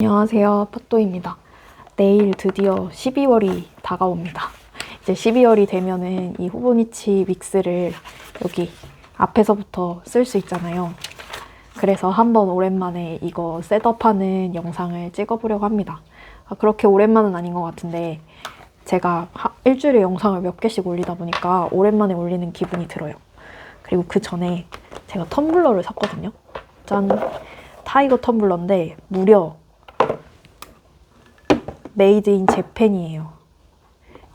안녕하세요. 팟도입니다. 내일 드디어 12월이 다가옵니다. 이제 12월이 되면은 이 후보니치 믹스를 여기 앞에서부터 쓸 수 있잖아요. 그래서 한번 오랜만에 이거 셋업하는 영상을 찍어보려고 합니다. 아, 그렇게 오랜만은 아닌 것 같은데 제가 하- 일주일에 영상을 몇 개씩 올리다 보니까 오랜만에 올리는 기분이 들어요. 그리고 그 전에 제가 텀블러를 샀거든요. 짠! 타이거 텀블러인데 무려 메이드 인 재팬이에요.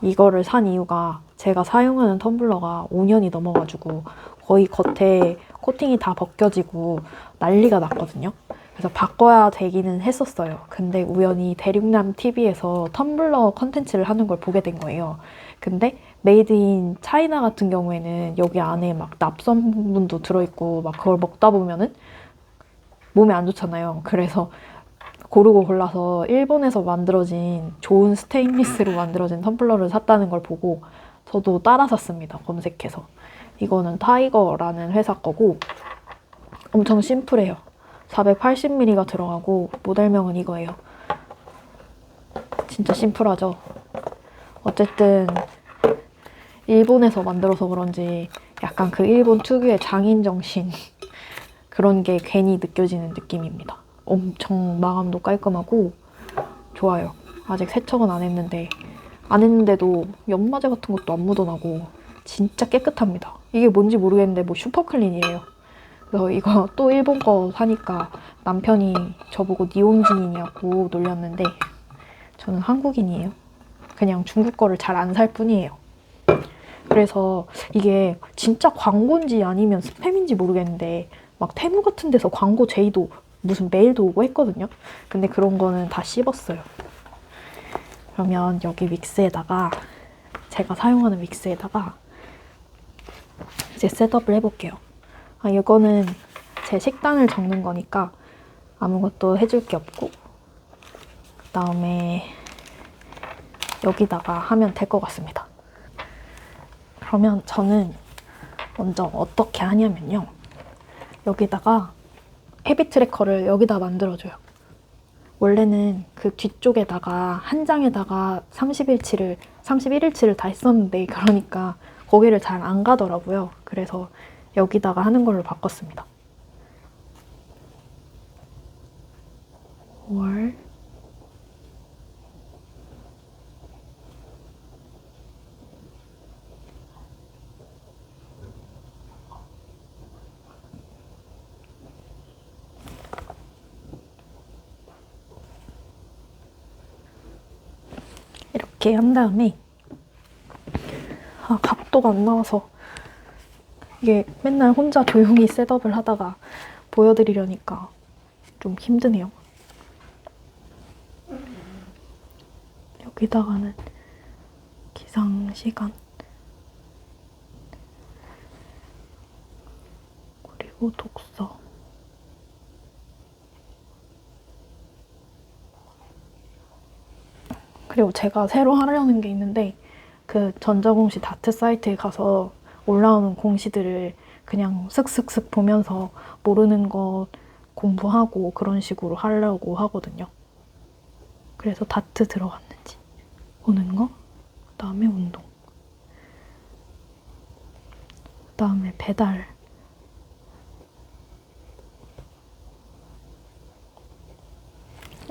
이거를 산 이유가 제가 사용하는 텀블러가 5년이 넘어가지고 거의 겉에 코팅이 다 벗겨지고 난리가 났거든요. 그래서 바꿔야 되기는 했었어요. 근데 우연히 대륙남 TV에서 텀블러 컨텐츠를 하는 걸 보게 된 거예요. 근데 메이드 인 차이나 같은 경우에는 여기 안에 막 납성분도 들어있고 막 그걸 먹다 보면은 몸에 안 좋잖아요. 그래서 고르고 골라서 일본에서 만들어진 좋은 스테인리스로 만들어진 텀블러를 샀다는 걸 보고 저도 따라 샀습니다. 검색해서. 이거는 타이거라는 회사 거고 엄청 심플해요. 480ml가 들어가고 모델명은 이거예요. 진짜 심플하죠. 어쨌든 일본에서 만들어서 그런지 약간 그 일본 특유의 장인 정신 그런 게 괜히 느껴지는 느낌입니다. 엄청 마감도 깔끔하고 좋아요. 아직 세척은 안 했는데 안 했는데도 연마제 같은 것도 안 묻어나고 진짜 깨끗합니다. 이게 뭔지 모르겠는데 뭐 슈퍼클린이에요. 그래서 이거 또 일본 거 사니까 남편이 저보고 니온진이냐고 놀렸는데 저는 한국인이에요. 그냥 중국 거를 잘 안 살 뿐이에요. 그래서 이게 진짜 광고인지 아니면 스팸인지 모르겠는데 막 테무 같은 데서 광고 제의도 무슨 메일도 오고 했거든요. 근데 그런 거는 다 씹었어요. 그러면 여기 믹스에다가 제가 사용하는 믹스에다가 이제 셋업을 해볼게요. 아, 이거는 제 식단을 적는 거니까 아무것도 해줄 게 없고 그 다음에 여기다가 하면 될 것 같습니다. 그러면 저는 먼저 어떻게 하냐면요. 여기다가 헤비 트래커를 여기다 만들어줘요. 원래는 그 뒤쪽에다가 한 장에다가 30일치를 31일치를 다 했었는데 그러니까 거기를 잘 안 가더라고요. 그래서 여기다가 하는 걸로 바꿨습니다. 월 이렇게 한 다음에 아 각도가 안 나와서 이게 맨날 혼자 조용히 셋업을 하다가 보여드리려니까 좀 힘드네요. 여기다가는 기상 시간 그리고 독서 그리고 제가 새로 하려는 게 있는데 그 전자공시 다트 사이트에 가서 올라오는 공시들을 그냥 슥슥슥 보면서 모르는 것 공부하고 그런 식으로 하려고 하거든요. 그래서 다트 들어갔는지 보는 거, 그다음에 운동, 그다음에 배달.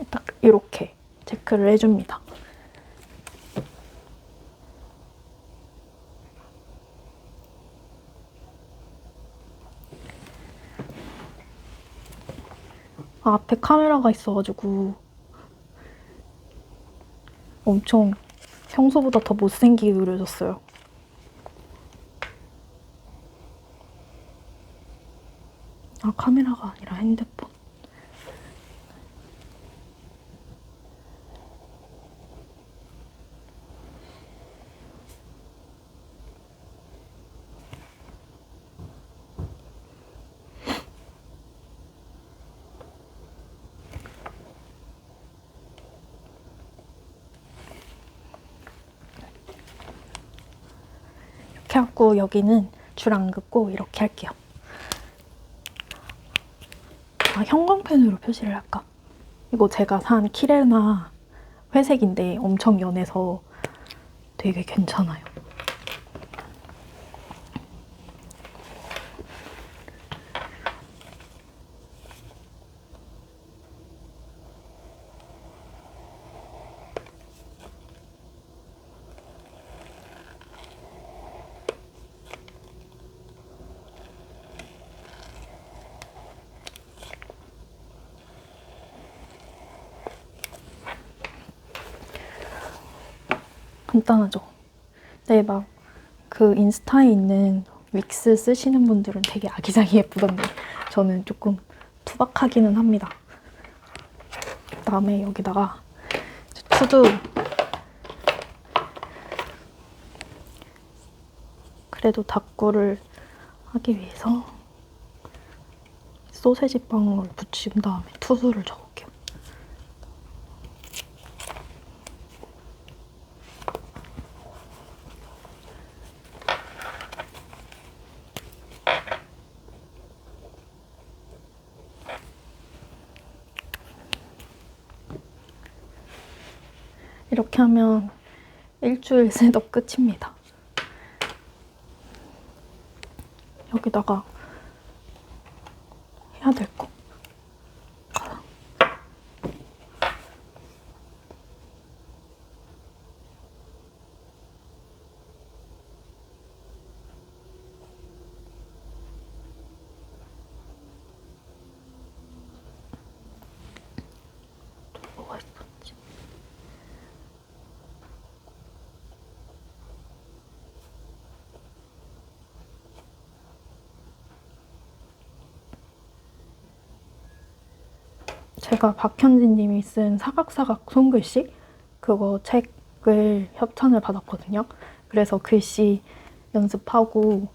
딱 이렇게 체크를 해줍니다. 아, 앞에 카메라가 있어가지고 엄청 평소보다 더 못생기게 그려졌어요. 아, 카메라가 아니라 핸드폰. 이렇게 하고 여기는 줄 안 긋고 이렇게 할게요. 아, 형광펜으로 표시를 할까? 이거 제가 산 키레나 회색인데 엄청 연해서 되게 괜찮아요. 간단하죠. 네, 막그 인스타에 있는 윅스 쓰시는 분들은 되게 아기자기 예쁘던데 저는 조금 투박하기는 합니다. 그다음에 여기다가 투두 그래도 닭구를 하기 위해서 소세지 빵을 붙인 다음에 투두를 적을게요. 이렇게 하면 일주일 셋업 끝입니다. 여기다가 해야 될 거. 제가 박현진 님이 쓴 사각사각 손글씨 그거 책을 협찬을 받았거든요. 그래서 글씨 연습하고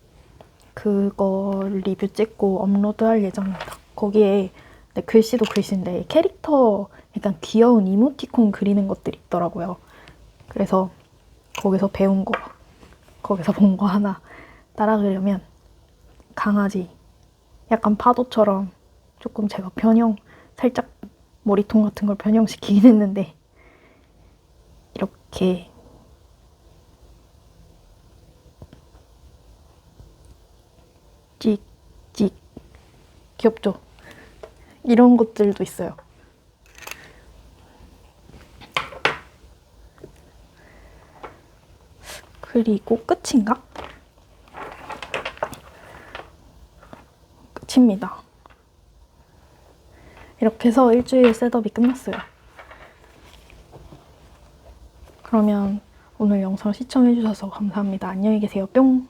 그거 리뷰 찍고 업로드할 예정입니다. 거기에 네, 글씨도 글씨인데 캐릭터 약간 귀여운 이모티콘 그리는 것들이 있더라고요. 그래서 거기서 배운 거, 거기서 본 거 하나 따라가려면 강아지 약간 파도처럼 조금 제가 변형 살짝 머리통 같은 걸 변형시키긴 했는데 이렇게 찍찍 귀엽죠? 이런 것들도 있어요. 그리고 끝인가? 끝입니다. 이렇게 해서 일주일 셋업이 끝났어요. 그러면 오늘 영상 시청해주셔서 감사합니다. 안녕히 계세요. 뿅!